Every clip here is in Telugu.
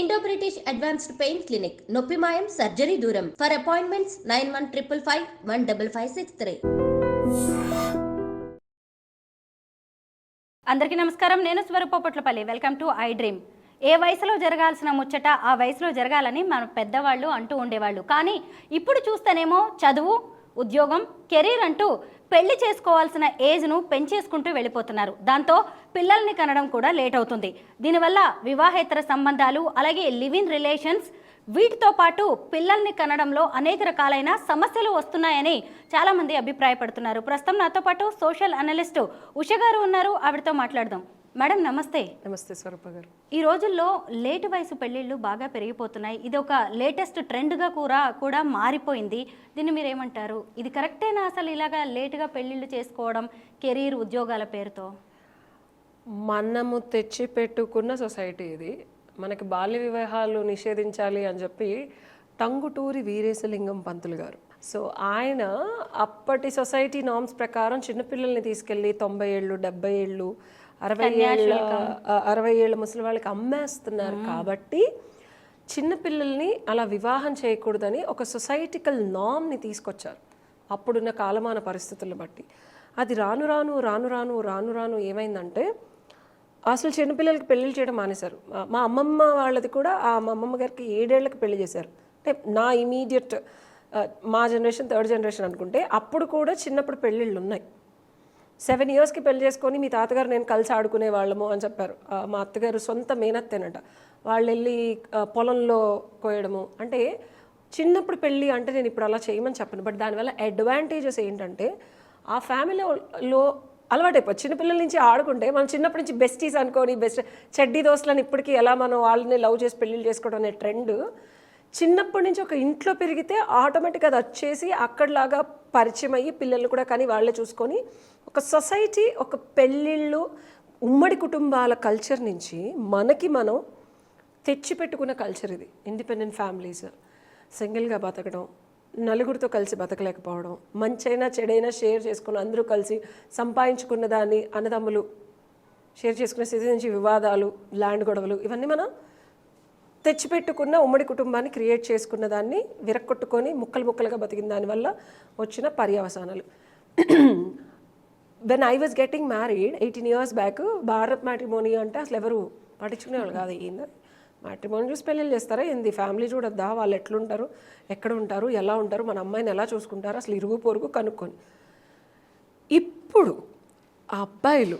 Indo British advanced pain clinic నొప్పి మాయం సర్జరీ దూరం for appointments nine one triple five one double five six three అందరికీ నమస్కారం. నేను స్వరూపపట్లపల్లి వెల్కమ్ టు ఐ డ్రీమ్ ఏ వయసులో జరగాల్సిన ముచ్చట ఆ వయసులో జరగాలని మన పెద్దవాళ్ళు అంటూ ఉండేవాళ్ళు. కానీ ఇప్పుడు చూస్తేనేమో చదువు ఉద్యోగం కెరీర్ అంటూ పెళ్ళి చేసుకోవాల్సిన ఏజ్ను పెంచేసుకుంటూ వెళ్ళిపోతున్నారు. దాంతో పిల్లల్ని కనడం కూడా లేట్ అవుతుంది దీనివల్ల వివాహేతర సంబంధాలు అలాగే లివ్ ఇన్ రిలేషన్స్ వీటితో పాటు పిల్లల్ని కనడంలో అనేక రకాలైన సమస్యలు వస్తున్నాయని చాలామంది అభిప్రాయపడుతున్నారు. ప్రస్తుతం నాతో పాటు సోషల్ అనలిస్టు ఉష గారు ఉన్నారు. ఆవిడతో మాట్లాడదాం. మేడం నమస్తే. నమస్తే స్వరూప గారు. ఈ రోజుల్లో లేటు వయసు పెళ్ళిళ్ళు బాగా పెరిగిపోతున్నాయి. ఇది ఒక లేటెస్ట్ ట్రెండ్గా కూడా కూడా మారిపోయింది. దీన్ని మీరు ఏమంటారు ఇది కరెక్టేనా అసలు ఇలాగా లేటుగా పెళ్ళిళ్ళు చేసుకోవడం కెరీర్ ఉద్యోగాల పేరుతో? మనము తెచ్చి పెట్టుకున్న సొసైటీ ఇది. మనకి బాల్య వివాహాలు నిషేధించాలి అని చెప్పి టంగుటూరి వీరేశలింగం పంతులు గారు. సో ఆయన అప్పటి సొసైటీ నామ్స్ ప్రకారం చిన్నపిల్లల్ని తీసుకెళ్ళి తొంభై ఏళ్ళు డెబ్బై ఏళ్ళు అరవై ఏళ్ళ అరవై ఏళ్ళ ముసలి వాళ్ళకి అమ్మేస్తున్నారు కాబట్టి చిన్నపిల్లల్ని అలా వివాహం చేయకూడదని ఒక సొసైటికల్ నామ్ని తీసుకొచ్చారు. అప్పుడున్న కాలమాన పరిస్థితులను బట్టి. అది రాను రాను రాను రాను రాను రాను ఏమైందంటే అసలు చిన్నపిల్లలకి పెళ్ళి చేయడం మానేశారు. మా- మా అమ్మమ్మ వాళ్ళది కూడా ఆ మా అమ్మమ్మ గారికి ఏడేళ్ళకు పెళ్ళి చేశారు. అంటే నా ఇమీడియట్ మా జనరేషన్ థర్డ్ జనరేషన్ అనుకుంటే అప్పుడు కూడా చిన్నప్పుడు పెళ్ళిళ్ళు ఉన్నాయి. సెవెన్ ఇయర్స్కి పెళ్ళి చేసుకొని మీ తాతగారు నేను కలిసి ఆడుకునే వాళ్ళము అని చెప్పారు. మా అత్తగారు సొంత మేనత్తేనట. వాళ్ళు వెళ్ళి పొలంలో కోయడము. అంటే చిన్నప్పుడు పెళ్ళి అంటే నేను ఇప్పుడు అలా చేయమని చెప్పను. బట్ దానివల్ల అడ్వాంటేజెస్ ఏంటంటే ఆ ఫ్యామిలీలో అలవాటైపోయి చిన్నపిల్లల నుంచి ఆడుకుంటే మనం చిన్నప్పటి నుంచి బెస్టీస్ అనుకోని బెస్ట్ చెడ్డీ దోస్తులని ఇప్పటికీ ఎలా మనం వాళ్ళని లవ్ చేసి పెళ్ళిళ్ళు చేసుకోవడం అనే ట్రెండ్ చిన్నప్పటి నుంచి ఒక ఇంట్లో పెరిగితే ఆటోమేటిక్గా అది వచ్చేసి అక్కడలాగా పరిచయం అయ్యి పిల్లల్ని కూడా కానీ వాళ్ళే చూసుకొని ఒక సొసైటీ ఒక పెళ్ళిళ్ళు ఉమ్మడి కుటుంబాల కల్చర్ నుంచి మనకి మనం తెచ్చిపెట్టుకున్న కల్చర్ ఇది. ఇండిపెండెంట్ ఫ్యామిలీస్ సింగిల్గా బతకడం నలుగురితో కలిసి బతకలేకపోవడం మంచైనా చెడైనా షేర్ చేసుకుని అందరూ కలిసి సంపాదించుకున్న దాన్ని అన్నదమ్ములు షేర్ చేసుకునే స్థితి నుంచి వివాదాలు ల్యాండ్ గొడవలు ఇవన్నీ మనం తెచ్చిపెట్టుకున్న ఉమ్మడి కుటుంబాన్ని క్రియేట్ చేసుకున్న దాన్ని విరక్కొట్టుకొని ముక్కలు ముక్కలుగా బతికిన దానివల్ల వచ్చిన పర్యవసానాలు. When I was getting married eighteen years back Bharat Matrimony అంటే అసలు ఎవరు పట్టించుకునేవాళ్ళు కాదు ఏంది మ్యాట్రిమోనీ చూసి పెళ్ళిళ్ళు చేస్తారా? ఏంది? ఫ్యామిలీ చూడొద్దా? వాళ్ళు ఎట్లుంటారు? ఎక్కడ ఉంటారు? ఎలా ఉంటారు? మన అమ్మాయిని ఎలా చూసుకుంటారు? అసలు ఇరుగు పొరుగు కనుక్కొని. ఇప్పుడు ఆ అబ్బాయిలు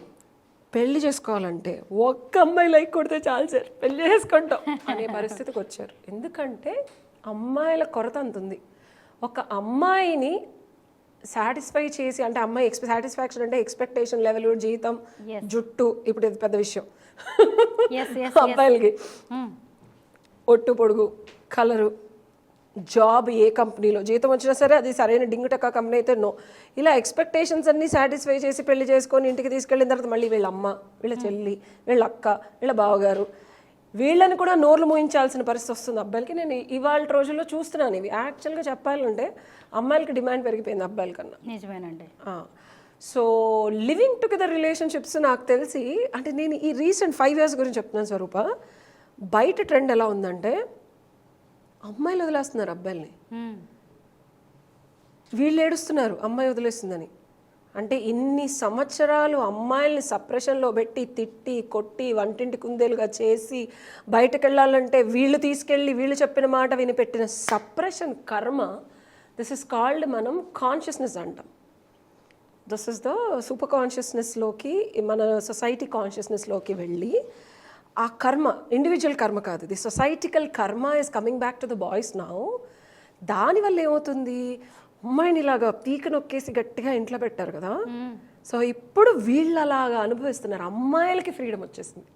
పెళ్ళి చేసుకోవాలంటే ఒక్క అమ్మాయి లైక్ కొడితే చాలు సార్. పెళ్ళి చేసుకుంటాం అనే పరిస్థితికి వచ్చారు. ఎందుకంటే అమ్మాయిల కొరత అంతుంది. ఒక అమ్మాయిని సాటిస్ఫై చేసి అంటే అమ్మాయి ఎక్స్పె సాటిస్ఫాక్షన్ అంటే ఎక్స్పెక్టేషన్ లెవెల్ జీతం జుట్టు. ఇప్పుడు ఇది పెద్ద విషయం. అబ్బాయిలకి ఒట్టు పొడుగు కలరు జాబ్ ఏ కంపెనీలో జీతం వచ్చినా సరే అది సరైన డింగుటక్క కంపెనీ అయితే నో ఇలా ఎక్స్పెక్టేషన్స్ అన్ని సాటిస్ఫై చేసి పెళ్ళి చేసుకొని ఇంటికి తీసుకెళ్ళిన తర్వాత మళ్ళీ వీళ్ళ అమ్మ వీళ్ళ చెల్లి వీళ్ళ అక్క వీళ్ళ బావగారు వీళ్ళని కూడా నోర్లు మూయించాల్సిన పరిస్థితి వస్తుంది అబ్బాయిలకి. నేను ఇవాళ రోజుల్లో చూస్తున్నాను ఇవి. యాక్చువల్గా చెప్పాలంటే అమ్మాయిలకి డిమాండ్ పెరిగిపోయింది అబ్బాయిల కన్నా. నిజమేనండి. సో లివింగ్ టుగెదర్ రిలేషన్షిప్స్ నాకు తెలిసి అంటే నేను ఈ రీసెంట్ ఫైవ్ ఇయర్స్ గురించి చెప్తున్నాను స్వరూప. బయట ట్రెండ్ ఎలా ఉందంటే అమ్మాయిలు వదిలేస్తున్నారు అబ్బాయిల్ని. వీళ్ళు ఏడుస్తున్నారు అమ్మాయి వదిలేస్తుందని అంటే ఇన్ని సంవత్సరాలు అమ్మాయిల్ని సప్రెషన్లో పెట్టి తిట్టి కొట్టి వంటింటి కుందేలుగా చేసి బయటకు వెళ్ళాలంటే వీళ్ళు తీసుకెళ్ళి వీళ్ళు చెప్పిన మాట వినిపెట్టిన suppression karma this is called మనం కాన్షియస్నెస్ అంటాం. దిస్ ఇస్ ద సూపర్ కాన్షియస్నెస్లోకి మన సొసైటీ కాన్షియస్నెస్లోకి వెళ్ళి ఆ కర్మ ఇండివిజువల్ కర్మ కాదు the societal karma is coming back to the boys now దానివల్ల ఏమవుతుంది? అమ్మాయిని ఇలాగా పీక నొక్కేసి గట్టిగా ఇంట్లో పెట్టారు కదా. సో ఇప్పుడు వీళ్ళు అలాగా అనుభవిస్తున్నారు. అమ్మాయిలకి ఫ్రీడమ్ వచ్చేసింది.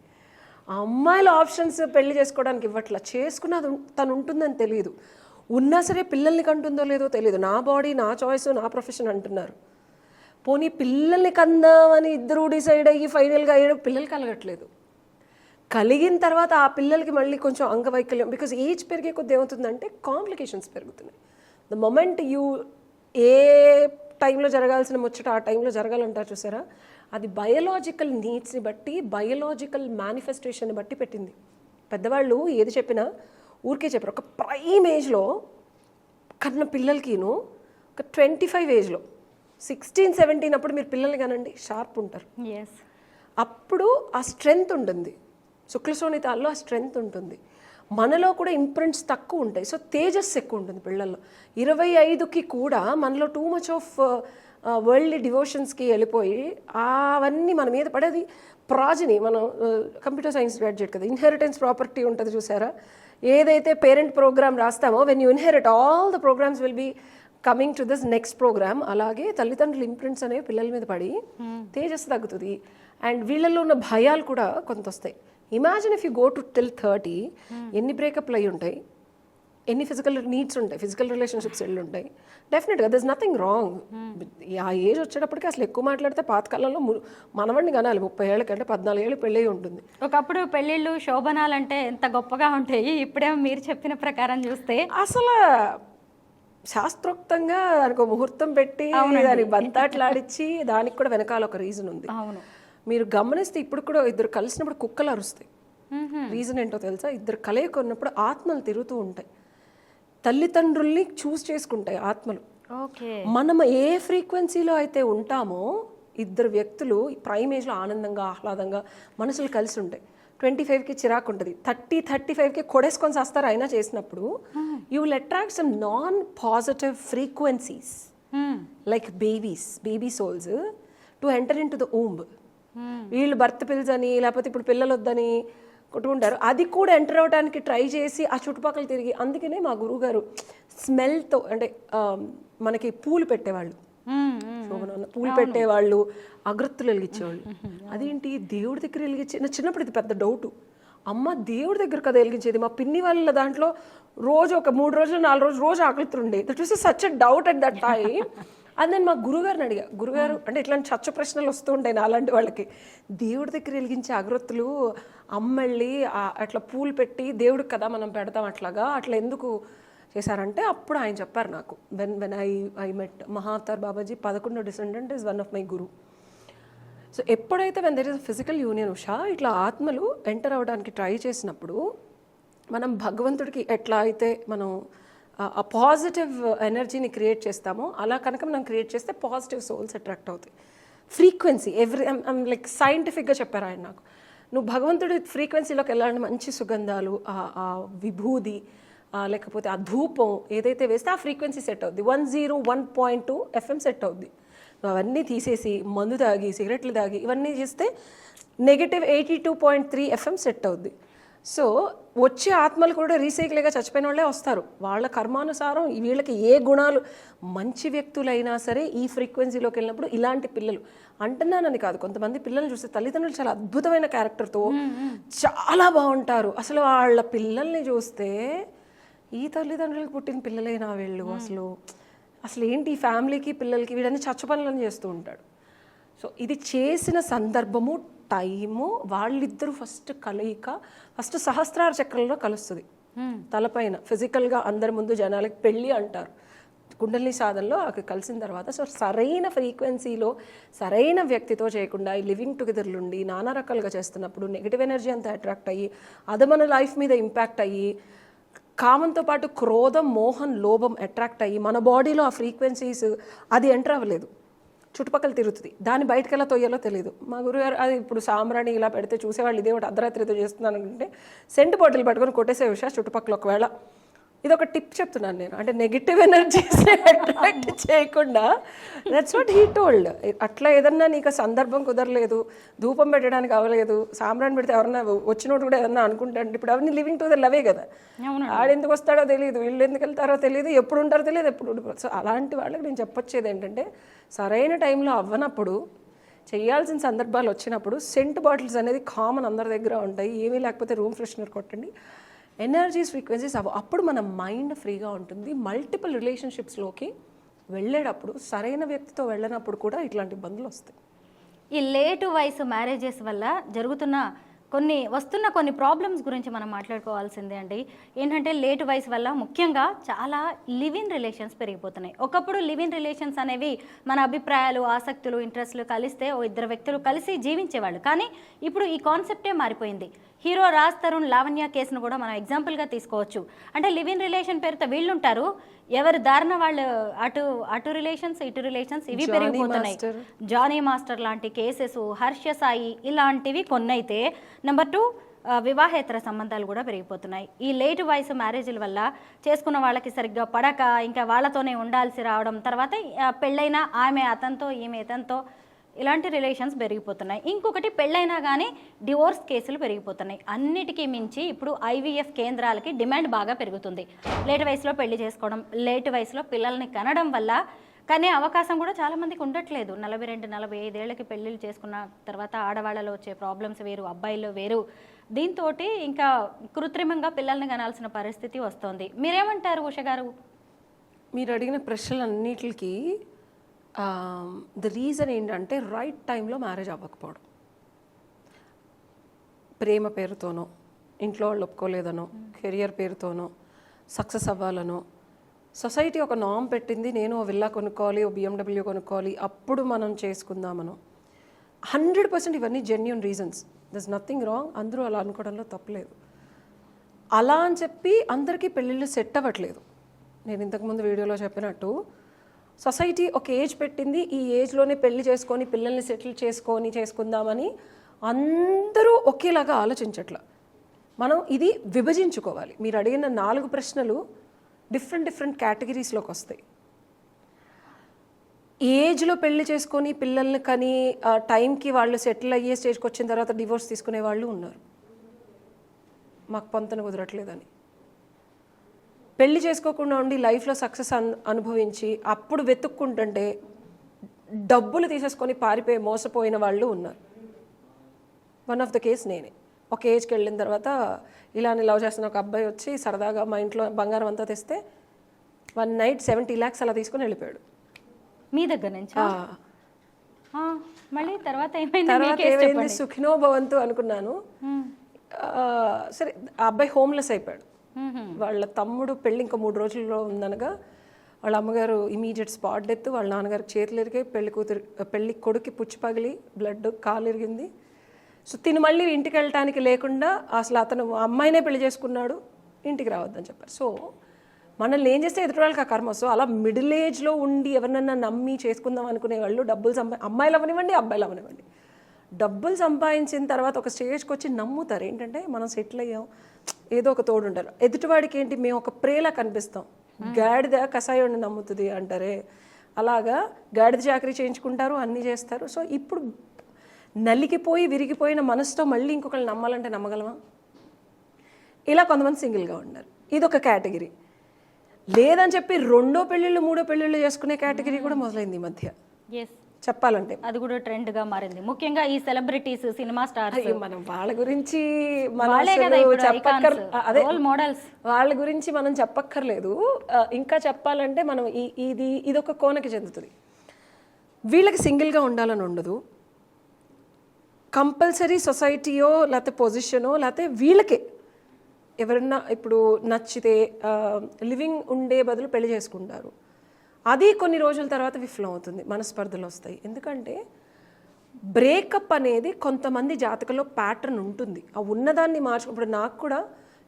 ఆ అమ్మాయిల ఆప్షన్స్ పెళ్ళి చేసుకోవడానికి ఇవ్వట్లా. చేసుకున్నది ఉం- తను ఉంటుందని తెలియదు. ఉన్నా సరే పిల్లల్ని కంటుందో లేదో తెలియదు. నా బాడీ నా చాయిస్ నా ప్రొఫెషన్ అంటున్నారు. పోనీ పిల్లల్ని కందామని ఇద్దరు డిసైడ్ అయ్యి ఫైనల్గా అయ్యడం పిల్లలు కలగట్లేదు. కలిగిన తర్వాత ఆ పిల్లలకి మళ్ళీ కొంచెం అంగవైకల్యం. బికాజ్ ఏజ్ పెరిగే కొద్ది ఏమవుతుందంటే కాంప్లికేషన్స్ పెరుగుతున్నాయి. ద మొమెంట్ యూ ఏ టైంలో జరగాల్సిన ముచ్చట ఆ టైంలో జరగాలంటారు చూసారా? అది బయలాజికల్ నీడ్స్ని బట్టి బయలాజికల్ మేనిఫెస్టేషన్ని బట్టి పెట్టింది. పెద్దవాళ్ళు ఏది చెప్పినా ఊరికే చెప్పారు. ఒక ప్రైమ్ ఏజ్లో కన్న పిల్లలకిను ఒక ట్వంటీ ఫైవ్ ఏజ్లో సిక్స్టీన్ సెవెంటీన్ అప్పుడు మీరు పిల్లల్ని కానండి షార్ప్ ఉంటారు. ఎస్ అప్పుడు ఆ స్ట్రెంగ్త్ ఉంటుంది. శుక్లశోణితాల్లో ఆ స్ట్రెంగ్త్ ఉంటుంది. మనలో కూడా ఇంప్రింట్స్ తక్కువ ఉంటాయి. సో తేజస్ ఎక్కువ ఉంటుంది పిల్లల్లో. ఇరవై ఐదుకి కూడా మనలో టూ మచ్ ఆఫ్ వరల్డ్ డివోషన్స్కి వెళ్ళిపోయి అవన్నీ మన మీద పడేది ప్రాజని మనం కంప్యూటర్ సైన్స్ గ్రాడ్యుయేట్ కదా. ఇన్హెరిటెన్స్ ప్రాపర్టీ ఉంటుంది చూసారా? ఏదైతే పేరెంట్ ప్రోగ్రామ్ రాస్తామో when you inherit all the programs will be coming to this next program అలాగే తల్లిదండ్రుల ఇంప్రింట్స్ అనేవి పిల్లల మీద పడి తేజస్సు తగ్గుతుంది. అండ్ వీళ్ళల్లో ఉన్న భయాలు కూడా కొంత వస్తాయి imagine if you go to till thirty ఎన్ని బ్రేకప్లు అయి ఉంటాయి? ఎన్ని ఫిజికల్ నీడ్స్ ఉంటాయి? ఫిజికల్ రిలేషన్షిప్స్ వెళ్ళి ఉంటాయి? డెఫినెట్గా దర్ ఇస్ నథింగ్ రాంగ్ ఆ ఏజ్ వచ్చేటప్పటికి అసలు ఎక్కువ మాట్లాడితే పాతకాలంలో మనవడిని కనాలి. ముప్పై ఏళ్ళకంటే పద్నాలుగు ఏళ్ళు పెళ్ళి ఉంటుంది. ఒకప్పుడు పెళ్ళిళ్ళు శోభనాలంటే ఎంత గొప్పగా ఉంటాయి? ఇప్పుడేమో మీరు చెప్పిన ప్రకారం చూస్తే. అసలు శాస్త్రోక్తంగా దానికి ఒక ముహూర్తం పెట్టి దానికి బంతాట్లాడిచ్చి దానికి కూడా వెనకాల ఒక రీజన్ ఉంది. అవును. మీరు గమనిస్తే ఇప్పుడు కూడా ఇద్దరు కలిసినప్పుడు కుక్కలు అరుస్తాయి. రీజన్ ఏంటో తెలుసా? ఇద్దరు కలయిక ఉన్నప్పుడు ఆత్మలు తిరుగుతూ ఉంటాయి. తల్లిదండ్రుల్ని చూస్ చేసుకుంటాయి ఆత్మలు. ఓకే. మనం ఏ ఫ్రీక్వెన్సీలో అయితే ఉంటామో ఇద్దరు వ్యక్తులు ప్రైమ్ ఏజ్లో ఆనందంగా ఆహ్లాదంగా మనసులు కలిసి ఉంటాయి. ట్వంటీ ఫైవ్కి చిరాకు ఉంటుంది. థర్టీ థర్టీ ఫైవ్కి కొడేసుకొని వస్తారు అయినా చేసినప్పుడు you will attract some non positive frequencies like babies baby souls to enter into the womb వీళ్ళు భర్త పిల్స్ అని లేకపోతే ఇప్పుడు పిల్లలు వద్దని కొట్టుకుంటారు. అది కూడా ఎంటర్ అవ్వడానికి ట్రై చేసి ఆ చుట్టుపక్కల తిరిగి అందుకనే మా గురువుగారు స్మెల్తో అంటే మనకి పూలు పెట్టేవాళ్ళు. శోభనం పూలు పెట్టేవాళ్ళు అగరత్తులు వెలిగించేవాళ్ళు. అదేంటి దేవుడి దగ్గర వెలిగించే చిన్నప్పుడు ఇది పెద్ద డౌట్. అమ్మ దేవుడి దగ్గర కదా వెలిగించేది? మా పిన్ని వాళ్ళ దాంట్లో రోజు ఒక మూడు రోజులు నాలుగు రోజులు రోజు ఆకలితుండే that was such a doubt at that time అది నేను మా గురుగారిని అడిగా గురుగారు అంటే ఇట్లాంటి చచ్చ ప్రశ్నలు వస్తూ ఉంటాయి నా అలాంటి వాళ్ళకి. దేవుడి దగ్గర వెలిగించే అగరొత్తులు అమ్మళ్ళి అట్లా పూలు పెట్టి దేవుడికి కదా మనం పెడతాం అట్లాగా అట్లా ఎందుకు చేశారంటే అప్పుడు ఆయన చెప్పారు నాకు. When when I I met Mahavatar Babaji పదకొండో descendant is one of my guru so ఎప్పుడైతే when there is physical union Usha ఇట్లా ఆత్మలు ఎంటర్ అవ్వడానికి ట్రై చేసినప్పుడు మనం భగవంతుడికి ఎట్లా అయితే మనం ఆ- పాజిటివ్ ఎనర్జీని క్రియేట్ చేస్తామో అలా కనుక మనం క్రియేట్ చేస్తే పాజిటివ్ సోల్స్ అట్రాక్ట్ అవుతాయి. ఫ్రీక్వెన్సీ ఎవ్రీ లైక్ సైంటిఫిక్గా చెప్పారు ఆయన నాకు. నువ్వు భగవంతుడి ఫ్రీక్వెన్సీలోకి వెళ్ళాలంటే మంచి సుగంధాలు ఆ- ఆ విభూది లేకపోతే ఆ ధూపం ఏదైతే వేస్తే ఆ ఫ్రీక్వెన్సీ సెట్ అవుద్ది. One zero one point two FM set అవుద్ది. నువ్వు అవన్నీ తీసేసి మందు తాగి సిగరెట్లు తాగి ఇవన్నీ చేస్తే negative eighty two point three FM set అవుద్ది. సో వచ్చే ఆత్మలు కూడా రీసైకిల్గా చచ్చిపోయిన వాళ్ళే వస్తారు. వాళ్ళ కర్మానుసారం వీళ్ళకి ఏ గుణాలు మంచి వ్యక్తులైనా సరే ఈ ఫ్రీక్వెన్సీలోకి వెళ్ళినప్పుడు ఇలాంటి పిల్లలు అంటున్నానని కాదు. కొంతమంది పిల్లలు చూస్తే తల్లిదండ్రులు చాలా అద్భుతమైన క్యారెక్టర్తో చాలా బాగుంటారు. అసలు వాళ్ళ పిల్లల్ని చూస్తే ఈ తల్లిదండ్రులకు పుట్టిన పిల్లలేనా వీళ్ళు అసలు? అసలు ఏంటి ఈ ఫ్యామిలీకి పిల్లలకి వీడన్నీ చచ్చ పనులను చేస్తూ ఉంటాడు. సో ఇది చేసిన సందర్భము టైము వాళ్ళిద్దరూ ఫస్ట్ కలయిక ఫస్ట్ సహస్రార చక్రంలో కలుస్తుంది. తలపైన ఫిజికల్గా అందరి ముందు జనాలకి పెళ్ళి అంటారు. కుండలిని సాధనలో అక్కడ కలిసిన తర్వాత సో సరైన ఫ్రీక్వెన్సీలో సరైన వ్యక్తితో చేయకుండా ఈ లివింగ్ టుగెదర్లు ఉండి నానా రకాలుగా చేస్తున్నప్పుడు నెగిటివ్ ఎనర్జీ అంతా అట్రాక్ట్ అయ్యి అది మన లైఫ్ మీద ఇంపాక్ట్ అయ్యి కామంతో పాటు క్రోధం మోహం లోభం అట్రాక్ట్ అయ్యి మన బాడీలో ఆ ఫ్రీక్వెన్సీస్ అది ఎంటర్ అవ్వలేదు. చుట్టుపక్కల తిరుగుతుంది. దాన్ని బయటకు ఎలా తొయ్యాలో తెలియదు మా గురుగారు అది ఇప్పుడు సాంబ్రాణి ఇలా పెడితే చూసేవాళ్ళు ఇదే ఒకటి అర్ధరాత్రితో చేస్తున్నాను అనుకుంటే సెంటు బాటిల్ పట్టుకొని కొట్టేసే విషయం చుట్టుపక్కల ఒకవేళ. ఇది ఒక టిప్ చెప్తున్నాను నేను. అంటే నెగిటివ్ ఎనర్జీస్ అట్రాక్ట్ చేయకుండా దట్స్ వాట్ హీ టోల్డ్ అట్లా ఏదన్నా నీకు సందర్భం కుదరలేదు ధూపం పెట్టడానికి అవ్వలేదు సాంబ్రాణి పెడితే ఎవరన్నా వచ్చినోడు కూడా ఏదన్నా అనుకుంటాడు ఇప్పుడు అవన్నీ లివింగ్ టు ద లవే కదా. ఆడెందుకు వస్తాడో తెలియదు వీళ్ళు ఎందుకు వెళ్తారో తెలియదు ఎప్పుడు ఉంటారో తెలియదు ఎప్పుడు సో అలాంటి వాళ్ళకి నేను చెప్పొచ్చేది ఏంటంటే సరైన టైంలో అవ్వనప్పుడు చేయాల్సిన సందర్భాలు వచ్చినప్పుడు సెంట్ బాటిల్స్ అనేది కామన్ అందరి దగ్గర ఉంటాయి ఏమీ లేకపోతే రూమ్ ఫ్రెషనర్ కొట్టండి. ఎనర్జీస్ ఫ్రీక్వెన్సీస్ అవ అప్పుడు మన మైండ్ ఫ్రీగా ఉంటుంది. మల్టిపుల్ రిలేషన్షిప్స్లోకి వెళ్ళేటప్పుడు సరైన వ్యక్తితో వెళ్ళినప్పుడు కూడా ఇట్లాంటి ఇబ్బందులు వస్తాయి. ఈ లేటు వయసు మ్యారేజెస్ వల్ల జరుగుతున్న కొన్ని వస్తున్న కొన్ని ప్రాబ్లమ్స్ గురించి మనం మాట్లాడుకోవాల్సిందే అండి. ఏంటంటే లేట్ వయసు వల్ల ముఖ్యంగా చాలా లివ్ ఇన్ రిలేషన్స్ పెరిగిపోతున్నాయి. ఒకప్పుడు లివ్ ఇన్ రిలేషన్స్ అనేవి మన అభిప్రాయాలు ఆసక్తులు ఇంట్రెస్ట్లు కలిస్తే ఓ ఇద్దరు వ్యక్తులు కలిసి జీవించేవాళ్ళు. కానీ ఇప్పుడు ఈ కాన్సెప్టే మారిపోయింది. హీరో రాజ్ తరుణ్ లావణ్య కేసును కూడా మనం ఎగ్జాంపుల్గా తీసుకోవచ్చు. అంటే లివ్ ఇన్ రిలేషన్ పేరుతో వీళ్ళుంటారు. ఎవరు దారిన వాళ్ళు అటు అటు రిలేషన్స్ ఇటు రిలేషన్స్ ఇవి పెరిగిపోతున్నాయి. జానీ మాస్టర్ లాంటి కేసెస్ హర్ష సాయి ఇలాంటివి కొన్ని అయితే నెంబర్ టూ వివాహేతర సంబంధాలు కూడా పెరిగిపోతున్నాయి ఈ లేట్ వయసు మ్యారేజ్ల వల్ల చేసుకున్న వాళ్ళకి సరిగ్గా పడక ఇంకా వాళ్ళతోనే ఉండాల్సి రావడం తర్వాత పెళ్ళైన ఆమె అతనితో ఈమె ఇతనితో ఇలాంటి రిలేషన్స్ పెరిగిపోతున్నాయి. ఇంకొకటి పెళ్ళైనా కానీ డివోర్స్ కేసులు పెరిగిపోతున్నాయి. అన్నిటికీ మించి ఇప్పుడు ఐవీఎఫ్ కేంద్రాలకి డిమాండ్ బాగా పెరుగుతుంది. లేట్ వయసులో పెళ్ళి చేసుకోవడం లేట్ వయసులో పిల్లల్ని కనడం వల్ల కానీ అవకాశం కూడా చాలా మందికి ఉండట్లేదు. నలభై రెండు నలభై ఐదేళ్ళకి పెళ్ళిళ్ళు చేసుకున్న తర్వాత ఆడవాళ్ళలో వచ్చే ప్రాబ్లమ్స్ వేరు అబ్బాయిల్లో వేరు. దీంతో ఇంకా కృత్రిమంగా పిల్లల్ని కనాల్సిన పరిస్థితి వస్తుంది. మీరేమంటారు ఉష గారు? మీరు అడిగిన ప్రశ్నలన్నిటికీ ద రీజన్ ఏంటంటే రైట్ టైంలో మ్యారేజ్ అవ్వకపోవడం. ప్రేమ పేరుతోనో ఇంట్లో వాళ్ళు ఒప్పుకోలేదనో కెరియర్ పేరుతోనో సక్సెస్ అవ్వాలనో సొసైటీ ఒక నామ్ పెట్టింది నేను ఓ విల్లా కొనుక్కోవాలి ఓ బిఎండబ్ల్యూ కొనుక్కోవాలి అప్పుడు మనం చేసుకుందామను. హండ్రెడ్ పర్సెంట్ ఇవన్నీ genuine reasons that's nothing wrong అందరూ అలా అనుకోవడంలో తప్పలేదు అలా అని చెప్పి అందరికీ పెళ్ళిళ్ళు సెట్ అవ్వట్లేదు. నేను ఇంతకుముందు వీడియోలో చెప్పినట్టు సొసైటీ ఒక ఏజ్ పెట్టింది ఈ ఏజ్లోనే పెళ్ళి చేసుకొని పిల్లల్ని సెటిల్ చేసుకొని చేసుకుందామని అందరూ ఒకేలాగా ఆలోచించట్ల. మనం ఇది విభజించుకోవాలి. మీరు అడిగిన నాలుగు ప్రశ్నలు డిఫరెంట్ డిఫరెంట్ కేటగిరీస్లోకి వస్తాయి. ఏజ్లో పెళ్ళి చేసుకొని పిల్లల్ని కని టైంకి వాళ్ళు సెటిల్ అయ్యే స్టేజ్కి వచ్చిన తర్వాత డివోర్స్ తీసుకునే వాళ్ళు ఉన్నారు. మాకు పొంతన కుదరట్లేదని. పెళ్ళి చేసుకోకుండా ఉండి లైఫ్లో సక్సెస్ అన్ అనుభవించి అప్పుడు వెతుక్కుంటుంటే డబ్బులు తీసేసుకొని పారిపోయి మోసపోయిన వాళ్ళు ఉన్నారు. వన్ ఆఫ్ ద కేస్ నేనే. ఒక ఏజ్కి వెళ్ళిన తర్వాత ఇలానే లవ్ చేస్తున్న ఒక అబ్బాయి వచ్చి సరదాగా మా ఇంట్లో బంగారం అంతా తెస్తే వన్ నైట్ సెవెంటీ ల్యాక్స్ అలా తీసుకొని వెళ్ళిపోయాడు. మీ దగ్గర నుంచి? మళ్ళీ తర్వాత తర్వాత ఏమైంది? సుఖినో భవంతు అనుకున్నాను. సరే ఆ అబ్బాయి హోమ్లెస్ అయిపోయాడు. వాళ్ళ తమ్ముడు పెళ్ళి ఇంకా మూడు రోజుల్లో ఉందనగా వాళ్ళ అమ్మగారు ఇమీడియట్ స్పాట్ డెత్ వాళ్ళ నాన్నగారు చేతులు ఇరిగాయి పెళ్ళి కూతురు పెళ్ళి కొడుకు పుచ్చి పగిలి బ్లడ్ కాలు ఇరిగింది. సో తిని మళ్ళీ ఇంటికి వెళ్ళటానికి లేకుండా అసలు అతను అమ్మాయినే పెళ్ళి చేసుకున్నాడు ఇంటికి రావద్దని చెప్పారు. సో మనల్ని ఏం చేస్తే ఎదుటివాళ్ళకి ఆ కర్మ? సో అలా మిడిల్ ఏజ్లో ఉండి ఎవరినన్నా నమ్మి చేసుకుందాం అనుకునే వాళ్ళు డబ్బులు సంపా అమ్మాయిలు అవనివ్వండి అబ్బాయిలు అవనివ్వండి డబ్బులు సంపాదించిన తర్వాత ఒక స్టేజ్కి వచ్చి నమ్ముతారు. ఏంటంటే మనం సెటిల్ అయ్యాం ఏదో ఒక తోడు ఉంటారు. ఎదుటివాడికి ఏంటి మేము ఒక ప్రేలా కనిపిస్తాం. గాడిద కషాయుడిని నమ్ముతుంది అంటారే. అలాగా గాడిద చాకరీ చేయించుకుంటారు అన్నీ చేస్తారు. సో ఇప్పుడు నలిగిపోయి విరిగిపోయిన మనసుతో మళ్ళీ ఇంకొకరు నమ్మాలంటే నమ్మగలమా? ఇలా కొంతమంది సింగిల్గా ఉన్నారు ఇది ఒక కేటగిరీ. లేదని చెప్పి రెండో పెళ్ళిళ్ళు మూడో పెళ్ళిళ్ళు చేసుకునే కేటగిరీ కూడా మొదలైంది ఈ మధ్య. ఎస్ చెప్పాలంటే. అది కూడా ట్రెండ్గా మారింది. ముఖ్యంగా ఈ సెలబ్రిటీస్ సినిమా స్టార్స్. మనం వాళ్ళ గురించి అదే models. వాళ్ళ గురించి మనం చెప్పక్కర్లేదు. ఇంకా చెప్పాలంటే మనం ఈ- ఇది ఇది ఒక కోనకి చెందుతుంది. వీళ్ళకి సింగిల్గా ఉండాలని ఉండదు. కంపల్సరీ సొసైటీయో లేకపోతే పొజిషనో లేకపోతే వీళ్ళకే ఎవరన్నా ఇప్పుడు నచ్చితే లివింగ్ ఉండే బదులు పెళ్ళి చేసుకుంటారు. అది కొన్ని రోజుల తర్వాత విఫలం అవుతుంది మనస్పర్ధలు వస్తాయి. ఎందుకంటే బ్రేకప్ అనేది కొంతమంది జాతకంలో ప్యాటర్న్ ఉంటుంది. ఆ ఉన్నదాన్ని మార్చు ఇప్పుడు నాకు కూడా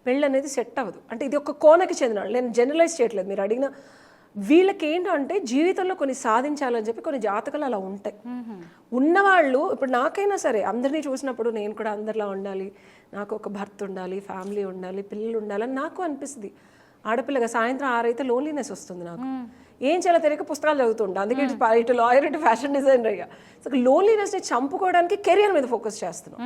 పెళ్ళి అనేది సెట్ అవ్వదు. అంటే ఇది ఒక కోనకి చెందిన. నేను జనరలైజ్ చేయట్లేదు. మీరు అడిగిన వీళ్ళకి ఏంటంటే జీవితంలో కొన్ని సాధించాలని చెప్పి కొన్ని జాతకాలు అలా ఉంటాయి. ఉన్నవాళ్ళు ఇప్పుడు నాకైనా సరే అందరినీ చూసినప్పుడు నేను కూడా అందరిలా ఉండాలి. నాకు ఒక భర్త ఉండాలి ఫ్యామిలీ ఉండాలి పిల్లలు ఉండాలని నాకు అనిపిస్తుంది. ఆడపిల్లగా సాయంత్రం ఆరైతే లోన్లీనెస్ వస్తుంది నాకు. ఏం చేయాలో తెలియక పుస్తకాలు చదువుతుంటా. అందుకే ఇటు లాయర్ ఇటు ఫ్యాషన్ డిజైనర్ అయ్యా. సో లోన్లీనెస్ని చంపుకోవడానికి కెరియర్ మీద ఫోకస్ చేస్తున్నాం.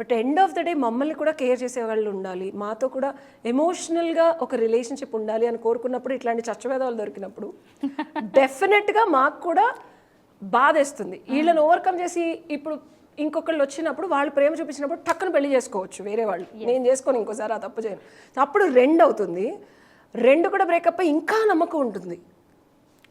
But end of the day మమ్మల్ని కూడా కేర్ చేసే వాళ్ళు ఉండాలి. మాతో కూడా ఎమోషనల్గా ఒక రిలేషన్షిప్ ఉండాలి అని కోరుకున్నప్పుడు ఇట్లాంటి చచ్చవేదాలు దొరికినప్పుడు డెఫినెట్గా మాకు కూడా బాధేస్తుంది. వీళ్ళని ఓవర్కమ్ చేసి ఇప్పుడు ఇంకొకళ్ళు వచ్చినప్పుడు వాళ్ళు ప్రేమ చూపించినప్పుడు టక్కున పెళ్ళి చేసుకోవచ్చు వేరే వాళ్ళు. నేను చేసుకొని ఇంకోసారి ఆ తప్పు చేయను. అప్పుడు రెండు అవుతుంది. రెండు కూడా బ్రేకప్ ఇంకా నమ్మకం ఉంటుంది.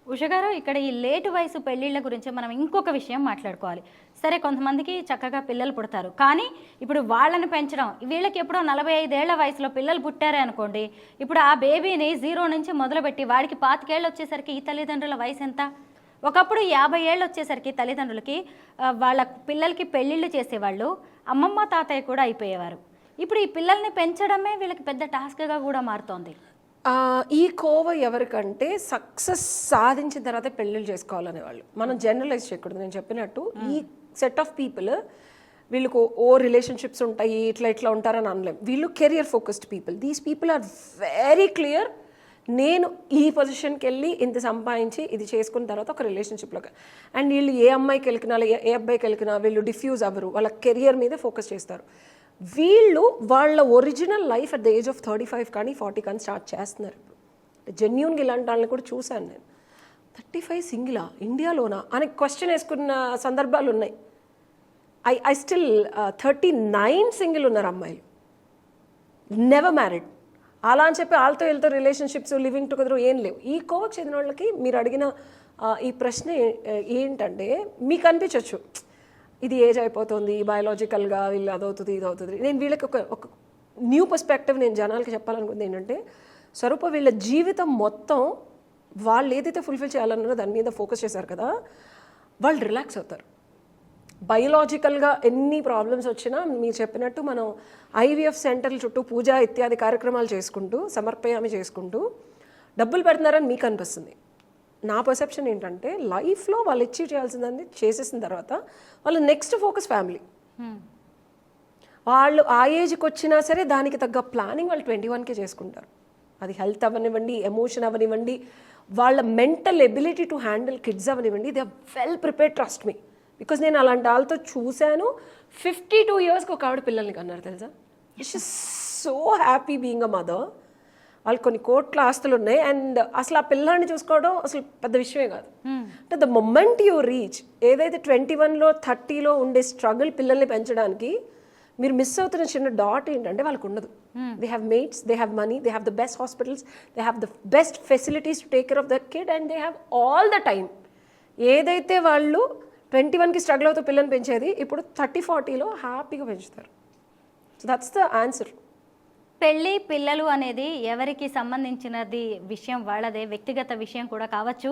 ఉషగారు ఇక్కడ ఈ లేటు వయసు పెళ్ళిళ్ళ గురించి మనం ఇంకొక విషయం మాట్లాడుకోవాలి. సరే కొంతమందికి చక్కగా పిల్లలు పుడతారు. కానీ ఇప్పుడు వాళ్ళని పెంచడం వీళ్ళకి ఎప్పుడో నలభై ఐదేళ్ళ వయసులో పిల్లలు పుట్టారే అనుకోండి ఇప్పుడు ఆ బేబీని జీరో నుంచి మొదలుపెట్టి వాడికి పాతికేళ్ళు వచ్చేసరికి ఈ తల్లిదండ్రుల వయసు ఎంత? ఒకప్పుడు యాభై ఏళ్ళు వచ్చేసరికి తల్లిదండ్రులకి వాళ్ళ పిల్లలకి పెళ్ళిళ్ళు చేసేవాళ్ళు అమ్మమ్మ తాతయ్య కూడా అయిపోయేవారు. ఇప్పుడు ఈ పిల్లల్ని పెంచడమే వీళ్ళకి పెద్ద టాస్క్గా కూడా మారుతోంది. ఈ కోవ ఎవరికంటే సక్సెస్ సాధించిన తర్వాత పెళ్ళిళ్ళు చేసుకోవాలనే వాళ్ళు మనం జనరలైజ్ చేయకూడదు. నేను చెప్పినట్టు ఈ సెట్ ఆఫ్ పీపుల్ వీళ్ళకు ఓ రిలేషన్షిప్స్ ఉంటాయి ఇట్లా ఇట్లా ఉంటారని అనలేం. వీళ్ళు career focused people. These people are very clear నేను ఈ పొజిషన్కి వెళ్ళి ఇంత సంపాదించి ఇది చేసుకున్న తర్వాత ఒక రిలేషన్షిప్లోకి. అండ్ వీళ్ళు ఏ అమ్మాయికి వెళ్ళినా ఏ- ఏ అబ్బాయికి వెళ్ళినా వీళ్ళు డిఫ్యూజ్ అవ్వరు. వాళ్ళ కెరియర్ మీద ఫోకస్ చేస్తారు. వీళ్ళు వాళ్ళ original life at the age of thirty five కానీ ఫార్టీ కానీ స్టార్ట్ చేస్తున్నారు. ఇప్పుడు జెన్యున్గా ఇలాంటి వాళ్ళని కూడా చూశాను నేను. థర్టీ ఫైవ్ సింగిలా ఇండియాలోనా? అని క్వశ్చన్ వేసుకున్న సందర్భాలు ఉన్నాయి. I I still thirty nine single ఉన్నారు అమ్మాయిలు. నెవర్ మ్యారీడ్ అలా అని చెప్పి వాళ్ళతో వీళ్ళతో రిలేషన్షిప్స్ లివింగ్ టుగెదర్ ఏం లేవు. ఈ కోవకు చెందిన వాళ్ళకి మీరు అడిగిన uh, ఈ ప్రశ్న ఏంటంటే మీకు అనిపించవచ్చు ఇది ఏజ్ అయిపోతుంది బయాలజికల్గా వీళ్ళు అదవుతుంది ఇది అవుతుంది నేను వీళ్ళకి ఒక ఒక న్యూ పర్స్పెక్టివ్ నేను జనాలకి చెప్పాలనుకుంది ఏంటంటే స్వరూప వీళ్ళ జీవితం మొత్తం వాళ్ళు ఏదైతే ఫుల్ఫిల్ చేయాలన్నారో దాని మీద ఫోకస్ చేశారు కదా వాళ్ళు రిలాక్స్ అవుతారు. బయలాజికల్గా ఎన్ని ప్రాబ్లమ్స్ వచ్చినా మీరు చెప్పినట్టు మనం ఐవీఎఫ్ సెంటర్ల చుట్టూ పూజ ఇత్యాది కార్యక్రమాలు చేసుకుంటూ సమర్పయామి చేసుకుంటూ డబ్బులు పెడుతున్నారని మీకు అనిపిస్తుంది. నా పర్సెప్షన్ ఏంటంటే లైఫ్లో వాళ్ళు అచీవ్ చేయాల్సిందని చేసేసిన తర్వాత వాళ్ళ నెక్స్ట్ ఫోకస్ ఫ్యామిలీ వాళ్ళు ఆ ఏజ్కి వచ్చినా సరే దానికి తగ్గ ప్లానింగ్ వాళ్ళు ట్వంటీ వన్కే చేసుకుంటారు. అది హెల్త్ అవ్వనివ్వండి ఎమోషన్ అవ్వనివ్వండి వాళ్ళ mental ability to handle kids అవ్వనివ్వండి they well prepare trust me because నేను అలాంటి వాళ్ళతో చూశాను ఫిఫ్టీ టూ ఇయర్స్కి ఒక ఆవిడ పిల్లల్ని కన్నారు తెలుసా? It's so happy being a mother వాళ్ళు కొన్ని కోట్ల ఆస్తులు ఉన్నాయి. అండ్ అసలు ఆ పిల్లాన్ని చూసుకోవడం అసలు పెద్ద విషయమే కాదు. అంటే ద మొమెంట్ యూ రీచ్ ఏదైతే ట్వంటీ వన్లో థర్టీలో ఉండే స్ట్రగుల్ పిల్లల్ని పెంచడానికి మీరు మిస్ అవుతున్న చిన్న డాట్ ఏంటంటే వాళ్ళకు ఉండదు. They have mates they have money they have the best hospitals they have the best facilities to take care of the kid and they have all the time ఏదైతే వాళ్ళు ట్వంటీ వన్కి స్ట్రగుల్ అవుతూ పిల్లల్ని పెంచేది ఇప్పుడు థర్టీ ఫార్టీలో హ్యాపీగా పెంచుతారు. సో దట్స్ ద ఆన్సర్ పెళ్ళి పిల్లలు అనేది ఎవరికి సంబంధించినది విషయం వాళ్ళదే వ్యక్తిగత విషయం కూడా కావచ్చు.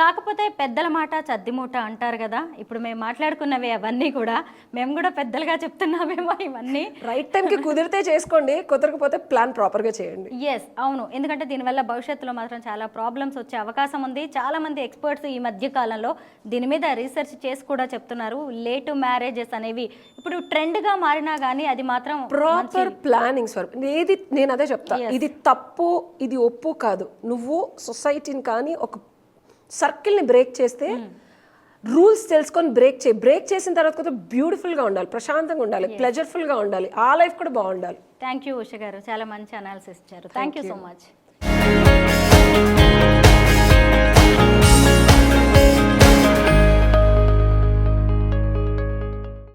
కాకపోతే పెద్దల మాట చద్దిమూట అంటారు కదా. ఇప్పుడు మేము మాట్లాడుకున్నవి అవన్నీ కూడా మేము కూడా పెద్దలుగా చెప్తున్నామేమో ఇవన్నీ. రైట్ టైంకి కుదిరితే చేసుకోండి కుదరకపోతే ప్లాన్ ప్రాపర్గా చేయండి. ఎస్ అవును. ఎందుకంటే దీనివల్ల భవిష్యత్తులో మాత్రం చాలా ప్రాబ్లమ్స్ వచ్చే అవకాశం ఉంది. చాలా మంది ఎక్స్పర్ట్స్ ఈ మధ్య కాలంలో దీని మీద రీసెర్చ్ చేసి కూడా చెప్తున్నారు. లేట్ మ్యారేజెస్ అనేవి ఇప్పుడు ట్రెండ్గా మారినా కానీ అది మాత్రం ప్రాపర్ ప్లానింగ్ స్వరూప్. ఏది నేను అదే చెప్తా. ఇది తప్పు ఇది ఒప్పు కాదు. నువ్వు సొసైటీని కానీ ఒక సర్కిల్ని బ్రేక్ చేస్తే రూల్స్ తెలుసుకొని బ్రేక్ చేయి. బ్రేక్ చేసిన తర్వాత కూడా బ్యూటిఫుల్గా ఉండాలి ప్రశాంతంగా ఉండాలి ప్లెజర్ఫుల్గా ఉండాలి. ఆ లైఫ్ కూడా బాగుండాలి. థ్యాంక్ యూ ఉష గారు. చాలా మంచి అనాలిసిస్ ఇచ్చారు. Thank you so much